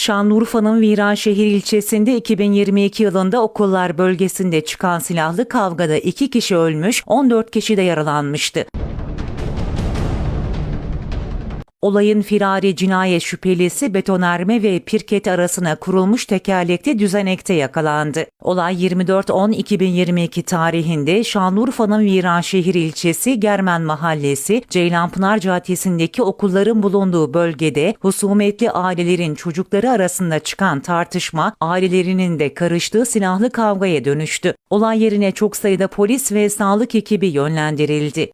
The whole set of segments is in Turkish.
Şanlıurfa'nın Viranşehir ilçesinde 2022 yılında okullar bölgesinde çıkan silahlı kavgada 2 kişi ölmüş, 14 kişi de yaralanmıştı. Olayın firari cinayet şüphelisi betonerme ve pirket arasına kurulmuş tekerlekli düzenekte yakalandı. Olay 24.10.2022 tarihinde Şanlıurfa'nın Viranşehir ilçesi Germen Mahallesi Ceylanpınar Caddesi'ndeki okulların bulunduğu bölgede husumetli ailelerin çocukları arasında çıkan tartışma ailelerinin de karıştığı silahlı kavgaya dönüştü. Olay yerine çok sayıda polis ve sağlık ekibi yönlendirildi.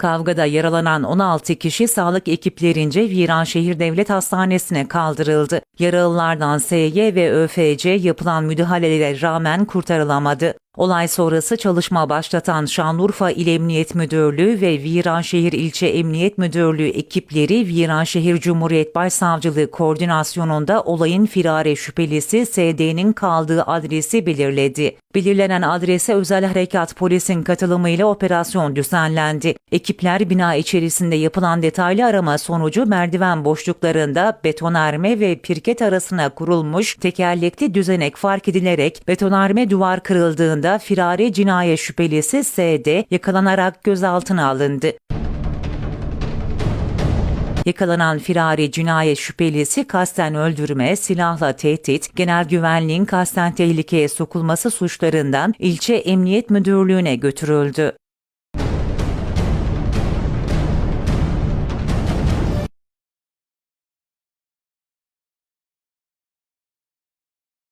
Kavgada yaralanan 16 kişi sağlık ekiplerince Viranşehir Devlet Hastanesi'ne kaldırıldı. Yaralılardan SY ve ÖFC yapılan müdahalelere rağmen kurtarılamadı. Olay sonrası çalışma başlatan Şanlıurfa İl Emniyet Müdürlüğü ve Viranşehir İlçe Emniyet Müdürlüğü ekipleri Viranşehir Cumhuriyet Başsavcılığı koordinasyonunda olayın firare şüphelisi SD'nin kaldığı adresi belirledi. Belirlenen adrese özel harekat polisin katılımıyla operasyon düzenlendi. Ekipler bina içerisinde yapılan detaylı arama sonucu merdiven boşluklarında betonarme ve pirket arasına kurulmuş tekerlekli düzenek fark edilerek betonarme duvar kırıldığında firari cinayet şüphelisi SD yakalanarak gözaltına alındı. Yakalanan firari cinayet şüphelisi kasten öldürme, silahla tehdit, genel güvenliğin kasten tehlikeye sokulması suçlarından ilçe emniyet müdürlüğüne götürüldü.